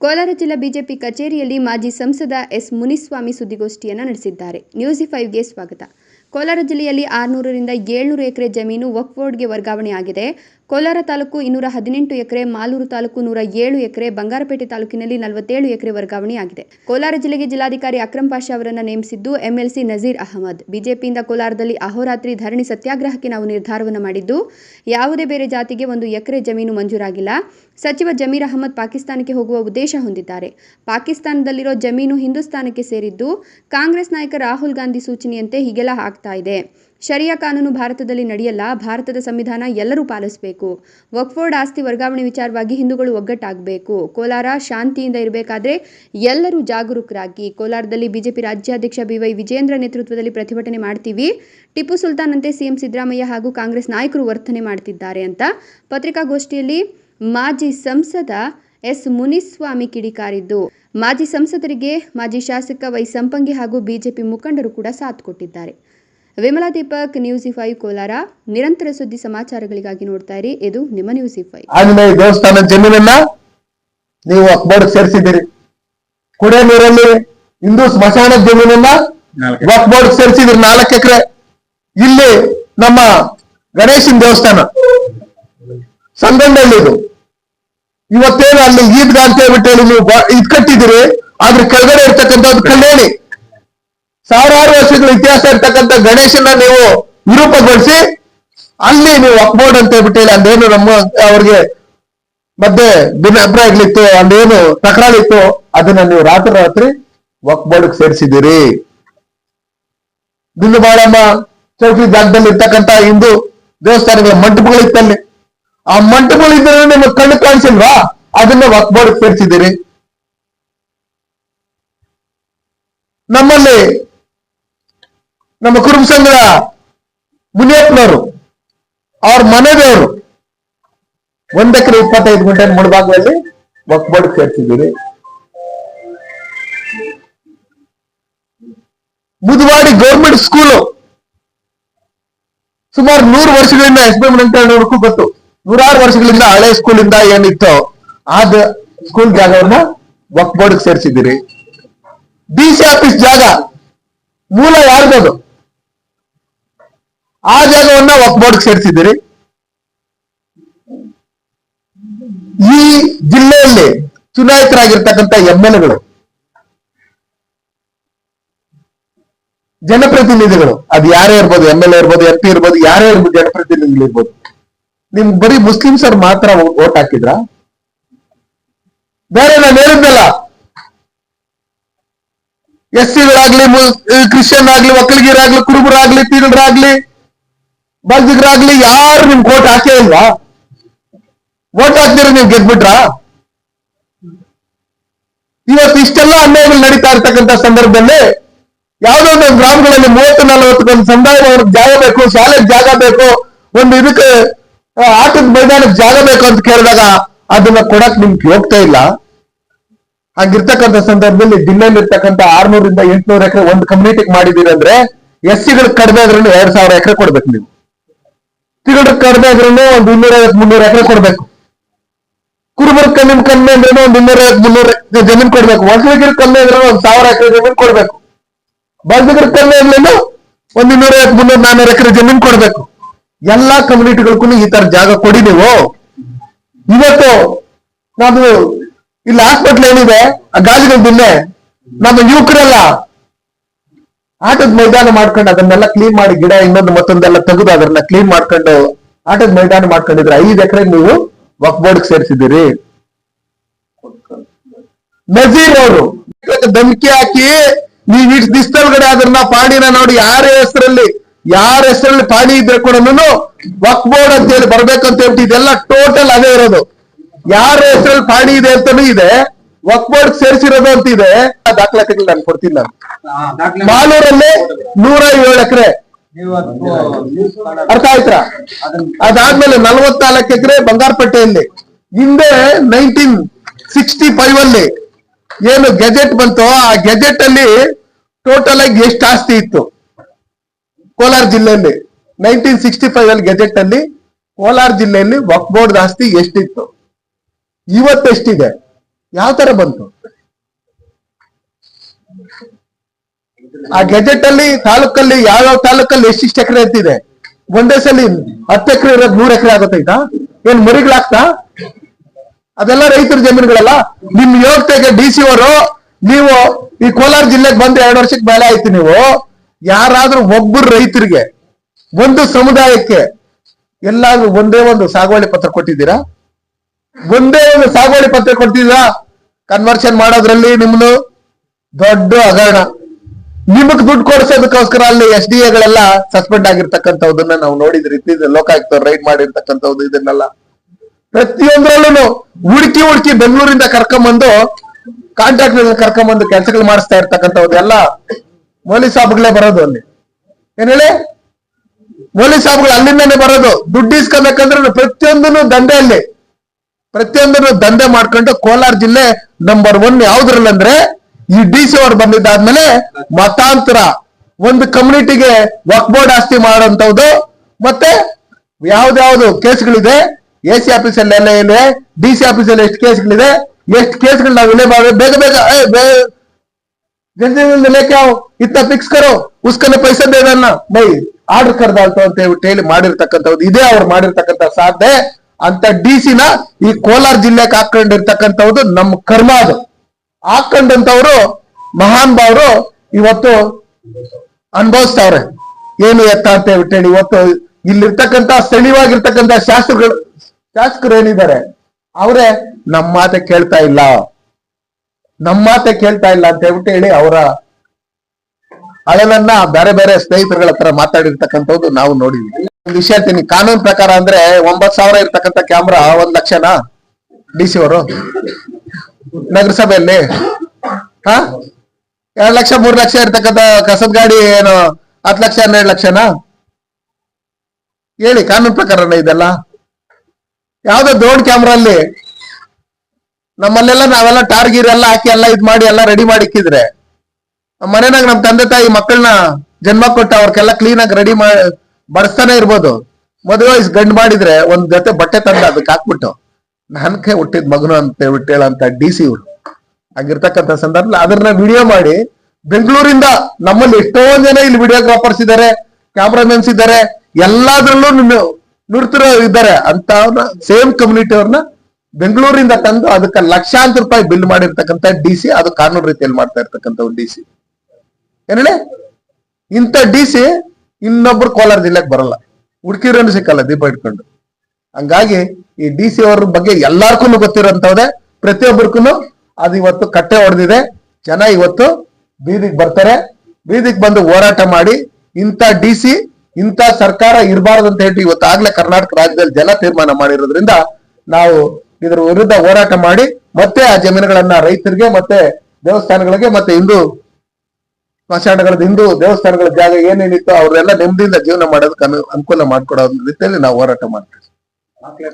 ಕೋಲಾರ ಜಿಲ್ಲಾ ಬಿಜೆಪಿ ಕಚೇರಿಯಲ್ಲಿ ಮಾಜಿ ಸಂಸದ ಎಸ್ ಮುನಿಸ್ವಾಮಿ ಸುದ್ದಿಗೋಷ್ಠಿಯನ್ನು ನಡೆಸಿದ್ದಾರೆ. ನ್ಯೂಸ್ ಫೈವ್ಗೆ ಸ್ವಾಗತ. ಕೋಲಾರ ಜಿಲ್ಲೆಯಲ್ಲಿ ಆರುನೂರರಿಂದ ಏಳ್ನೂರು ಎಕರೆ ಜಮೀನು ವಕ್ಫ್ ಬೋರ್ಡ್ಗೆ ವರ್ಗಾವಣೆಯಾಗಿದೆ ಕೋಲಾರ ತಾಲೂಕು ಇನ್ನೂರ ಹದಿನೆಂಟು ಎಕರೆ, ಮಾಲೂರು ತಾಲೂಕು ನೂರ ಏಳು ಎಕರೆ, ಬಂಗಾರಪೇಟೆ ತಾಲೂಕಿನಲ್ಲಿ ನಲವತ್ತೇಳು ಎಕರೆ ವರ್ಗಾವಣೆಯಾಗಿದೆ ಕೋಲಾರ ಜಿಲ್ಲೆಗೆ ಜಿಲ್ಲಾಧಿಕಾರಿ ಅಕ್ರಮ್ ಪಾಷಾ ಅವರನ್ನು ನೇಮಿಸಿದ್ದು ಎಂಎಲ್ಸಿ ನಜೀರ್ ಅಹಮದ್. ಬಿಜೆಪಿಯಿಂದ ಕೋಲಾರದಲ್ಲಿ ಅಹೋರಾತ್ರಿ ಧರಣಿ ಸತ್ಯಾಗ್ರಹಕ್ಕೆ ನಾವು ನಿರ್ಧಾರವನ್ನು ಮಾಡಿದ್ದು, ಯಾವುದೇ ಬೇರೆ ಜಾತಿಗೆ ಒಂದು ಎಕರೆ ಜಮೀನು ಮಂಜೂರಾಗಿಲ್ಲ. ಸಚಿವ ಜಮೀರ್ ಅಹಮದ್ ಪಾಕಿಸ್ತಾನಕ್ಕೆ ಹೋಗುವ ಉದ್ದೇಶ ಹೊಂದಿದ್ದಾರೆ. ಪಾಕಿಸ್ತಾನದಲ್ಲಿರೋ ಜಮೀನು ಹಿಂದೂಸ್ತಾನಕ್ಕೆ ಸೇರಿದ್ದು, ಕಾಂಗ್ರೆಸ್ ನಾಯಕ ರಾಹುಲ್ ಗಾಂಧಿ ಸೂಚನೆಯಂತೆ ಹೀಗೆಲ್ಲ ಆಗ್ತಾ ಇದೆ. ಶರಿಯಾ ಕಾನೂನು ಭಾರತದಲ್ಲಿ ನಡೆಯಲ್ಲ, ಭಾರತದ ಸಂವಿಧಾನ ಎಲ್ಲರೂ ಪಾಲಿಸಬೇಕು. ವಕ್ಫೋರ್ಡ್ ಆಸ್ತಿ ವರ್ಗಾವಣೆ ವಿಚಾರವಾಗಿ ಹಿಂದೂಗಳು ಒಗ್ಗಟ್ಟಾಗಬೇಕು. ಕೋಲಾರ ಶಾಂತಿಯಿಂದ ಇರಬೇಕಾದ್ರೆ ಎಲ್ಲರೂ ಜಾಗರೂಕರಾಗಿ. ಕೋಲಾರದಲ್ಲಿ ಬಿಜೆಪಿ ರಾಜ್ಯಾಧ್ಯಕ್ಷ ಬಿವೈ ವಿಜೇಂದ್ರ ನೇತೃತ್ವದಲ್ಲಿ ಪ್ರತಿಭಟನೆ ಮಾಡ್ತೀವಿ. ಟಿಪ್ಪು ಸುಲ್ತಾನ್ ಅಂತೆ ಸಿಎಂ ಸಿದ್ದರಾಮಯ್ಯ ಹಾಗೂ ಕಾಂಗ್ರೆಸ್ ನಾಯಕರು ವರ್ತನೆ ಮಾಡ್ತಿದ್ದಾರೆ ಅಂತ ಪತ್ರಿಕಾಗೋಷ್ಠಿಯಲ್ಲಿ ಮಾಜಿ ಸಂಸದ ಎಸ್ ಮುನಿಸ್ವಾಮಿ ಕಿಡಿಕಾರಿದ್ದು. ಮಾಜಿ ಸಂಸದರಿಗೆ, ಮಾಜಿ ಶಾಸಕ ವೈ ಸಂಪಂಗಿ ಹಾಗೂ ಬಿಜೆಪಿ ಮುಖಂಡರು ಕೂಡ ಸಾಥ್ ಕೊಟ್ಟಿದ್ದಾರೆ. Vimala Deepak news five Kolar. ನಿರಂತರ ಸುದ್ದಿ ಸಮಾಚಾರಗಳಿಗಾಗಿ ನೋಡ್ತಾ ಇರಿ. ಇದು ನಿಮ್ಮ ನ್ಯೂಸ್ ಫೈವ್ ಆಂಜನೇಯ ದೇವಸ್ಥಾನ ಜಮೀನನ್ನ ನೀವು ಅಕ್ಬೋರ್ಡ್ ಸೇರಿಸಿದ್ದೀರಿ. ಕುಡಿಯ ನೀರಲ್ಲಿ ಹಿಂದೂ ಸ್ಮಶಾನ ಜಮೀನನ್ನ ಬೋರ್ಡ್ ಸೇರಿಸಿದ್ರಿ ನಾಲ್ಕು ಎಕರೆ. ಇಲ್ಲಿ ನಮ್ಮ ಗಣೇಶನ್ ದೇವಸ್ಥಾನ ಸಂಗಂಡಳ್ಳಿದು ಇವತ್ತೇನು ಅಲ್ಲಿ ಈದ್ಗಾ ಅಂತ ಹೇಳ್ಬಿಟ್ಟು ಹೇಳಿ ನೀವು ಇದ್ ಕಟ್ಟಿದಿರಿ ಆದ್ರೆ ಕೆಳಗಡೆ ಇರ್ತಕ್ಕಂಥದ್ದು ಕಲ್ಯಾಣಿ. ಸಾವಿರಾರು ವರ್ಷಗಳ ಇತಿಹಾಸ ಇರ್ತಕ್ಕಂಥ ಗಣೇಶನ ನೀವು ವಿರೂಪಗೊಳಿಸಿ, ಅಲ್ಲಿ ನೀವು ಅಕ್ಬೋರ್ಡ್ ಅಂತ ಹೇಳ್ಬಿಟ್ಟಿಲ್ಲ ಅಂದೇನು ನಮ್ಮ, ಅವ್ರಿಗೆ ಮತ್ತೆ ಭಿನ್ನಾಭಿಪ್ರಾಯಗಳಿತ್ತು, ಅಂದೇನು ತಕರಾಳಿತ್ತು ಅದನ್ನ ನೀವು ರಾತ್ರಿ ರಾತ್ರಿ ವಕ್ಬೋರ್ಡ್ ಸೇರಿಸಿದ್ದೀರಿ. ಬಿಂದು ಬಾಳಮ್ಮ ಚೌಕಿ ಜಾಗದಲ್ಲಿ ಇರ್ತಕ್ಕಂತ ಹಿಂದೂ ದೇವಸ್ಥಾನಗಳ ಮಂಟಪಗಳಿತ್ತಲ್ಲಿ ಆ ಮಂಟಪಗಳಿದ್ರೆ ನಿಮಗೆ ಕಣ್ಣು ಕಾಣಿಸಿಲ್ವಾ? ಅದನ್ನ ವಕ್ಬೋರ್ಡ್ ಸೇರಿಸಿದ್ದೀರಿ. ನಮ್ಮಲ್ಲಿ ನಮ್ಮ ಕುರುಬ ಸಂಘದ ಮುನಿಯಪ್ಪನವರು, ಅವ್ರ ಮನೆದೇವರು. ಒಂದೆಕರೆ ಇಪ್ಪತ್ತೈದು ಗುಂಟೆ ಮುಳಭಾಗದಲ್ಲಿ ವಕ್ಬೋರ್ಡ್ ಸೇರ್ತಿದ್ದೀರಿ ಮುದುವಾಡಿ ಗೌರ್ಮೆಂಟ್ ಸ್ಕೂಲು ಸುಮಾರು ನೂರು ವರ್ಷಗಳಿಂದ ಎಸ್ ಬಿ ಎಂ ಗೊತ್ತು. ನೂರಾರು ವರ್ಷಗಳಿಂದ ಹಳೆ ಸ್ಕೂಲಿಂದ ಏನಿತ್ತು, ಆದ ಸ್ಕೂಲ್ ಜಾಗವನ್ನ ವಕ್ ಬೋರ್ಡ್ ಸೇರಿಸಿದ್ದೀರಿ. ಡಿ ಆಫೀಸ್ ಜಾಗ, ಮೂಲ ಯಾರ್ದದು? ಆ ಜಾಗವನ್ನ ವಕ್ ಬೋರ್ಡ್ ಸೇರಿಸಿದ್ದೀರಿ. ಈ ಜಿಲ್ಲೆಯಲ್ಲಿ ಚುನಾಯಿತರಾಗಿರ್ತಕ್ಕಂಥ ಎಂ ಎಲ್ ಎಗಳು ಜನಪ್ರತಿನಿಧಿಗಳು, ಅದು ಯಾರೇ ಇರ್ಬೋದು ಎಂ ಎಲ್ ಎ ಇರ್ಬೋದು, ಎಂ ಪಿ ಇರ್ಬೋದು, ಯಾರೇ ಇರ್ಬೋದು, ಜನಪ್ರತಿನಿಧಿಗಳು ಇರ್ಬೋದು. ನಿಮ್ ಬರೀ ಮುಸ್ಲಿಮ್ಸ್ ಅವ್ರು ಮಾತ್ರ ಓಟ್ ಹಾಕಿದ್ರ? ಬೇರೆ ನಾನು ಹೇಳಿದ್ನಲ್ಲ. ಎಸ್ ಸಿಗಳಾಗ್ಲಿ ಕ್ರಿಶ್ಚಿಯನ್ ಆಗ್ಲಿ, ಒಕ್ಕಲಿಗರಾಗ್ಲಿ, ಕುರುಬರಾಗ್ಲಿ ತೀರರಾಗ್ಲಿ ಬಲ್ಜಿಗರಾಗ್ಲಿ ಯಾರು ನಿಮ್ ಓಟ್ ಹಾಕೇ ಇಲ್ವಾ? ಓಟ್ ಹಾಕ್ತೀರ ನೀವು ಗೆದ್ಬಿಟ್ರ? ಇವತ್ತು ಇಷ್ಟೆಲ್ಲ ಅನ್ಯಾಯಗಳು ನಡೀತಾ ಇರ್ತಕ್ಕಂಥ ಸಂದರ್ಭದಲ್ಲಿ ಯಾವುದೋ ಒಂದು ಗ್ರಾಮಗಳಲ್ಲಿ ಮೂವತ್ತು ನಲವತ್ತು ಸಮುದಾಯ ಅವ್ರಿಗೆ ಜಾಗ ಬೇಕು ಶಾಲೆಗೆ ಜಾಗ ಬೇಕು, ಒಂದು ಇದಕ್ಕೆ ಆಟದ ಮೈದಾನಕ್ಕೆ ಜಾಗ ಬೇಕು ಅಂತ ಕೇಳಿದಾಗ ಅದನ್ನ ಕೊಡಕ್ ನಿಮ್ಗೆ ಹೋಗ್ತಾ ಇಲ್ಲ. ಹಾಗಿರ್ತಕ್ಕಂಥ ಸಂದರ್ಭದಲ್ಲಿ ಜಿಲ್ಲೆಯಲ್ಲಿ ಇರ್ತಕ್ಕಂಥ ಆರ್ನೂರಿಂದ ಎಂಟ್ನೂರು ಎಕರೆ ಒಂದು ಕಮ್ಯುನಿಟಿಗೆ ಮಾಡಿದೀರಿ ಅಂದ್ರೆ ಎಸ್ ಸಿಗಳು ಕಡಿಮೆ ಆದ್ರೂ ಎರಡ್ ಸಾವಿರ ಎಕರೆ ಕೊಡ್ಬೇಕು ನೀವು. ತಿಗಳು ಕಡಿಮೆ ಆದ್ರೂ ಒಂದು ಐವತ್ ಮುನ್ನೂರ ಎಕರೆ ಕೊಡ್ಬೇಕು. ಕುರುಬರ ಕಮ್ಮಿ ಕಮ್ಮಿ ಅಂದ್ರೆ ಒಂದು ಇನ್ನೂರೈವತ್ತು ಮುನ್ನೂರು ಜಮೀನ್ ಕೊಡ್ಬೇಕು. ಒಕ್ಕಲಿಗರ ಕಮ್ಮಿ ಅಂದ್ರೆ ಒಂದ್ ಸಾವಿರ ಎಕರೆ ಜಮೀನ್ ಕೊಡ್ಬೇಕು. ಬಲ್ದಿಗರ ಕಮ್ಮಿ ಅಂದ್ರೆ ಒಂದ್ ಇನ್ನೂರೈವತ್ತು ಮುನ್ನೂರು ನಾನೂರ ಎಕರೆ ಜಮೀನ್ ಕೊಡ್ಬೇಕು. ಎಲ್ಲಾ ಕಮ್ಯುನಿಟಿಗಳಿಗೂ ಈ ತರ ಜಾಗ ಕೊಡಿ ನೀವು. ಇವತ್ತು ನಾವು ಇಲ್ಲಿ ಹಾಸ್ಪಿಟ್ಲ್ ಏನಿದೆ, ಆ ಗಾಜಿನ ದಿನ್ನೆ ನಮ್ಮ ಯುವಕರೆಲ್ಲ ಆಟದ ಮೈದಾನ ಮಾಡ್ಕೊಂಡು ಅದನ್ನೆಲ್ಲ ಕ್ಲೀನ್ ಮಾಡಿ ಗಿಡ ಇನ್ನೊಂದು ಮತ್ತೊಂದೆಲ್ಲ ತೆಗೆದು ಅದನ್ನ ಕ್ಲೀನ್ ಮಾಡ್ಕೊಂಡು ಆಟದ ಮೈದಾನ ಮಾಡ್ಕೊಂಡಿದ್ರೆ ಐದು ಎಕರೆ ನೀವು ವಕ್ ಬೋರ್ಡ್ ಸೇರಿಸಿದ್ದೀರಿ. ನಜೀರ್ ಅವರು ಧಮಕಿ ಹಾಕಿ ನೀವ್ ಇಷ್ಟು ದಿಸ್ತಲ್ಗಡೆ ಅದನ್ನ ಪಾಣಿನ ನೋಡಿ ಯಾರ ಹೆಸರಲ್ಲಿ ಯಾರ ಹೆಸರಲ್ಲಿ ಪಾಣಿ ಇದ್ರೆ ಕೂಡ ವಕ್ ಬೋರ್ಡ್ ಅಂತ ಹೇಳಿ ಬರ್ಬೇಕಂತ ಹೇಳ್ಬಿಟ್ಟು ಇದೆಲ್ಲ ಟೋಟಲ್ ಅದೇ ಇರೋದು. ಯಾರ ಹೆಸರಲ್ಲಿ ಪಾಣಿ ಇದೆ ಅಂತಾನೂ ಇದೆ. ವಕ್ ಬೋರ್ಡ್ ಸೇರಿಸಿರೋದು ಅಂತ ಇದೆ ಆ ದಾಖಲಾತಿಗಳು ನಾನು ಕೊಡ್ತೀನಿ ನಾನು. ಮಾಲೂರಲ್ಲಿ ನೂರ ಏಳು ಎಕರೆ. ಅರ್ಥ ಆಯ್ತಾ? ಅದಾದ್ಮೇಲೆ ನಲ್ವತ್ನಾಲ್ಕು ಎಕರೆ ಬಂಗಾರಪೇಟೆಯಲ್ಲಿ ಹಿಂದೆ ನೈನ್ಟೀನ್ ಸಿಕ್ಸ್ಟಿ ಫೈವ್ ಅಲ್ಲಿ ಏನು ಗೆಜೆಟ್ ಬಂತು ಆ ಗೆಜೆಟ್ ಅಲ್ಲಿ ಟೋಟಲ್ ಆಗಿ ಎಷ್ಟು ಆಸ್ತಿ ಇತ್ತು? ಕೋಲಾರ ಜಿಲ್ಲೆಯಲ್ಲಿ. ನೈನ್ಟೀನ್ ಸಿಕ್ಸ್ಟಿ ಫೈವ್ ಅಲ್ಲಿ ಗೆಜೆಟ್ ಅಲ್ಲಿ ಕೋಲಾರ ಜಿಲ್ಲೆಯಲ್ಲಿ ವಕ್ ಬೋರ್ಡ್ ಆಸ್ತಿ ಎಷ್ಟಿತ್ತು? ಇವತ್ತೆಷ್ಟಿದೆ? ಯಾವ ತರ ಬಂತು? ಆ ಗೆಜೆಟ್ ಅಲ್ಲಿ ತಾಲೂಕಲ್ಲಿ, ಯಾವ ತಾಲೂಕಲ್ಲಿ ಎಷ್ಟಿಷ್ಟು ಎಕರೆ ಇರ್ತಿದೆ ಒಂದೇ ಸಲ ಹತ್ತು ಎಕರೆ ಇರೋದು ನೂರ್ ಎಕರೆ ಆಗುತ್ತೈತಾ ಏನ್ ಮರಿಗಳಾಗ್ತಾ? ಅದೆಲ್ಲ ರೈತರ ಜಮೀನುಗಳಲ್ಲ? ನಿಮ್ ಯೋಗ್ಯತೆಗೆ ಡಿ ಸಿ ಅವರು, ನೀವು ಈ ಕೋಲಾರ ಜಿಲ್ಲೆಗೆ ಬಂದು ಎರಡು ವರ್ಷಕ್ಕೆ ಮೇಲೆ ಆಯ್ತು ನೀವು. ಯಾರಾದ್ರೂ ಒಬ್ಬರು ರೈತರಿಗೆ, ಒಂದು ಸಮುದಾಯಕ್ಕೆ ಎಲ್ಲಾದ್ರೂ ಒಂದೇ ಒಂದು ಸಾಗುವಳಿ ಪತ್ರ ಕೊಟ್ಟಿದ್ದೀರಾ? ಒಂದೇ ಒಂದು ಸಾಗುವಳಿ ಪತ್ರ ಕೊಡ್ತಿದ್ರ ಕನ್ವರ್ಷನ್ ಮಾಡೋದ್ರಲ್ಲಿ ನಿಮ್ನು ದೊಡ್ಡ ಹಗರಣ. ನಿಮಗ್ ದುಡ್ಡು ಕೊಡಿಸೋದಕ್ಕೋಸ್ಕರ ಅಲ್ಲಿ ಎಸ್ ಡಿ ಎಗಳೆಲ್ಲ ಸಸ್ಪೆಂಡ್ ಆಗಿರ್ತಕ್ಕಂಥದ್ದನ್ನ ನಾವು ನೋಡಿದ್ರಿ. ಇತ್ತಿದ್ದು ಲೋಕಾಯುಕ್ತ ರೈಡ್ ಮಾಡಿರ್ತಕ್ಕಂಥದ್ದು ಇದನ್ನೆಲ್ಲ. ಪ್ರತಿಯೊಂದ್ರಲ್ಲೂ ಹುಡುಕಿ ಹುಡುಕಿ ಬೆಂಗಳೂರಿಂದ ಕರ್ಕೊಂಬಂದು ಕಾಂಟ್ರಾಕ್ಟ್ ಕರ್ಕೊಂಬಂದು ಕೆಲಸಗಳು ಮಾಡಿಸ್ತಾ ಇರ್ತಕ್ಕಂಥದ್ದು ಎಲ್ಲ ಮೌಲಿ ಸಾಬ್ಗಳೇ ಬರೋದು ಅಲ್ಲಿ. ಏನ್ ಹೇಳಿ? ಮೌಲಿ ಸಾಬ್ಗಳು ಅಲ್ಲಿಂದಾನೆ ಬರೋದು. ದುಡ್ಡು ಇಸ್ಕೊಬೇಕಂದ್ರೆ ಪ್ರತಿಯೊಂದನ್ನು ದಂಧೆಯಲ್ಲಿ. ಪ್ರತಿಯೊಂದನ್ನು ದಂಧೆ ಮಾಡ್ಕೊಂಡು ಕೋಲಾರ ಜಿಲ್ಲೆ ನಂಬರ್ ಒನ್ ಯಾವ್ದ್ರಲ್ಲಂದ್ರೆ ಈ ಡಿ ಸಿ ಅವರು ಬಂದಿದ್ದಾದ್ಮೇಲೆ ಮತಾಂತರ, ಒಂದು ಕಮ್ಯುನಿಟಿಗೆ ವಕ್ ಬೋರ್ಡ್ ಆಸ್ತಿ ಮಾಡುವಂತವ್ದು ಮತ್ತೆ ಯಾವ್ದಾವ್ದು ಕೇಸ್ಗಳಿದೆ ಎ ಸಿ ಆಫೀಸಲ್ಲಿ ಎಲ್ಲ ಏನಿದೆ ಡಿ ಸಿ ಆಫೀಸಲ್ಲಿ ಎಷ್ಟು ಕೇಸ್ಗಳಿದೆ, ಎಷ್ಟು ಕೇಸ್ಗಳು ನಾವು ಇಲ್ಲೇ ಮಾಡಿ ಬೇಗ ಬೇಗ ಯಾವ್? ಇತ್ತ ಫಿಕ್ಸ್ ಕರೋ ಉಸ್ಕನೆ ಪೈಸ ದೇದನ್ನ ಬೈ, ಆರ್ಡರ್ ಕರ್ದಾಳ್ತು ಅಂತ ಹೇಳ್ಬಿಟ್ಟು ಹೇಳಿ ಮಾಡಿರ್ತಕ್ಕಂಥದ್ದು ಇದೇ ಅವ್ರು ಮಾಡಿರ್ತಕ್ಕಂಥ ಸಾಧ್ಯ. ಅಂತ ಡಿ ನ ಈ ಕೋಲಾರ ಜಿಲ್ಲೆಗೆ ಹಾಕೊಂಡಿರ್ತಕ್ಕಂಥದ್ದು ನಮ್ಮ ಕರ್ಮ ಅದು. ಹಾಕೊಂಡಂತವ್ರು ಮಹಾನ್ ಭಾವರು ಇವತ್ತು ಅನುಭವಿಸ್ತಾವ್ರೆ. ಏನು ಎತ್ತ ಅಂತ ಹೇಳ್ಬಿಟ್ಟು ಹೇಳಿ, ಇವತ್ತು ಇಲ್ಲಿರ್ತಕ್ಕಂಥ ಸ್ಥಳೀಯವಾಗಿರ್ತಕ್ಕಂಥ ಶಾಸಕರು ಶಾಸಕರು ಏನಿದ್ದಾರೆ, ಅವರೇ ನಮ್ಮ ಮಾತೆ ಕೇಳ್ತಾ ಇಲ್ಲ. ನಮ್ಮ ಮಾತೆ ಕೇಳ್ತಾ ಇಲ್ಲ ಅಂತ ಹೇಳ್ಬಿಟ್ಟು ಹೇಳಿ ಅವರ ಅಳಲನ್ನ ಬೇರೆ ಬೇರೆ ಸ್ನೇಹಿತರುಗಳ ಹತ್ರ ಮಾತಾಡಿರ್ತಕ್ಕಂಥದ್ದು ನಾವು ನೋಡಿದ್ವಿ. ಒಂದು ವಿಷಯ ಹೇಳ್ತೀನಿ. ಕಾನೂನು ಪ್ರಕಾರ ಅಂದ್ರೆ ಒಂಬತ್ ಸಾವಿರ ಇರ್ತಕ್ಕಂತ ಕ್ಯಾಮ್ರಾ ಒಂದ್ ಲಕ್ಷನಾ ಡಿ ಸಿ ಅವರು. ನಗರಸಭೆಯಲ್ಲಿ. ಹಾ? ಎರಡ್ ಲಕ್ಷ, ಮೂರ್ ಲಕ್ಷ ಇರ್ತಕ್ಕಂತ ಕಸದ ಗಾಡಿ ಏನು, ಹತ್ತು ಲಕ್ಷ, ಹನ್ನೆರಡು ಲಕ್ಷನಾ? ಹೇಳಿ, ಕಾನೂನು ಪ್ರಕಾರನ ಇದೆಲ್ಲ? ಯಾವ್ದೋ ಕ್ಯಾಮ್ರಾ ಅಲ್ಲಿ ನಮ್ಮಲ್ಲೆಲ್ಲ ನಾವೆಲ್ಲ ಟಾರ್ಗಿರ್ ಎಲ್ಲ ಹಾಕಿ ಎಲ್ಲ ಇದ್ ಮಾಡಿ, ಎಲ್ಲ ರೆಡಿ ಮಾಡಿ ಇಕ್ಕಿದ್ರೆ. ಮನೆನಾಗ ನಮ್ ತಂದೆ ತಾಯಿ ಮಕ್ಕಳನ್ನ ಜನ್ಮ ಕೊಟ್ಟ ಅವ್ರಕ್ಕೆಲ್ಲ ಕ್ಲೀನ್ ಆಗಿ ರೆಡಿ ಮಾಡಿ ಬಡಿಸ್ತಾನೆ ಇರ್ಬೋದು. ಮದುವೆ ವಯಸ್ಸು ಗಂಡು ಮಾಡಿದ್ರೆ ಒಂದ್ ಜೊತೆ ಬಟ್ಟೆ ತಂದ ಅದಕ್ಕೆ ಹಾಕ್ಬಿಟ್ಟು. ನನ್ಕೆ ಹುಟ್ಟಿದ ಮಗನು ಅಂತ ಹೇಳ್ಬಿಟ್ಟು ಹೇಳಂತ ಡಿ ಸಿ ಇವ್ರು. ಆಗಿರ್ತಕ್ಕಂಥ ಸಂದರ್ಭ ಅದನ್ನ ವಿಡಿಯೋ ಮಾಡಿ ಬೆಂಗಳೂರಿಂದ ನಮ್ಮಲ್ಲಿ ಎಷ್ಟೋ ಜನ ಇಲ್ಲಿ ವಿಡಿಯೋಗ್ರಾಫರ್ಸ್ ಇದ್ದಾರೆ ಕ್ಯಾಮ್ರಾಮನ್ಸ್ ಇದ್ದಾರೆ, ಎಲ್ಲಾದ್ರಲ್ಲೂ ನುಡ್ತಿರೋ ಇದ್ದಾರೆ ಅಂತ ಸೇಮ್ ಕಮ್ಯುನಿಟಿ ಅವ್ರನ್ನ ಬೆಂಗಳೂರಿಂದ ತಂದು ಅದಕ್ಕೆ ಲಕ್ಷಾಂತರ ರೂಪಾಯಿ ಬಿಲ್ ಮಾಡಿರ್ತಕ್ಕಂಥ ಡಿ ಸಿ ಅದು ಕಾನೂನು ರೀತಿಯಲ್ಲಿ ಮಾಡ್ತಾ ಇರ್ತಕ್ಕಂಥ ಡಿ ಸಿ. ಏನೇ ಇಂಥ ಡಿ ಸಿ ಇನ್ನೊಬ್ರು ಕೋಲಾರ ಜಿಲ್ಲೆಗೆ ಬರಲ್ಲ. ಹುಡುಕಿರೋನು ಸಿಕ್ಕಲ್ಲ ದೀಪ ಇಟ್ಕೊಂಡು. ಹಂಗಾಗಿ ಈ ಡಿ ಸಿ ಅವ್ರ ಬಗ್ಗೆ ಎಲ್ಲಾರ್ಗೂ ಗೊತ್ತಿರೋಂಥವ್ದೆ ಪ್ರತಿಯೊಬ್ಬರಿಗೂ ಅದು ಇವತ್ತು ಕಟ್ಟೆ ಹೊಡೆದಿದೆ ಜನ ಇವತ್ತು ಬೀದಿಗೆ ಬರ್ತಾರೆ. ಬೀದಿಗೆ ಬಂದು ಹೋರಾಟ ಮಾಡಿ ಇಂಥ ಡಿ ಸಿ ಇಂಥ ಸರ್ಕಾರ ಇರಬಾರ್ದು ಅಂತ ಹೇಳಿ ಇವತ್ತು ಆಗ್ಲೇ ಕರ್ನಾಟಕ ರಾಜ್ಯದಲ್ಲಿ ಜನ ತೀರ್ಮಾನ ಮಾಡಿರೋದ್ರಿಂದ ನಾವು ಇದರ ವಿರುದ್ಧ ಹೋರಾಟ ಮಾಡಿ ಮತ್ತೆ ಆ ಜಮೀನುಗಳನ್ನ ರೈತರಿಗೆ ಮತ್ತೆ ದೇವಸ್ಥಾನಗಳಿಗೆ ಮತ್ತೆ ಹಿಂದೂ ಸ್ಮಶಾನಗಳದ್ದು ಹಿಂದೂ ದೇವಸ್ಥಾನಗಳ ಜಾಗ ಏನೇನಿತ್ತು ಅವ್ರೆಲ್ಲ ನೆಮ್ಮದಿಯಿಂದ ಜೀವನ ಮಾಡೋದಕ್ಕೆ ಅನು- ಅನುಕೂಲ ಮಾಡ್ಕೊಡೋ ರೀತಿಯಲ್ಲಿ ನಾವು ಹೋರಾಟ ಮಾಡ್ತೀವಿ.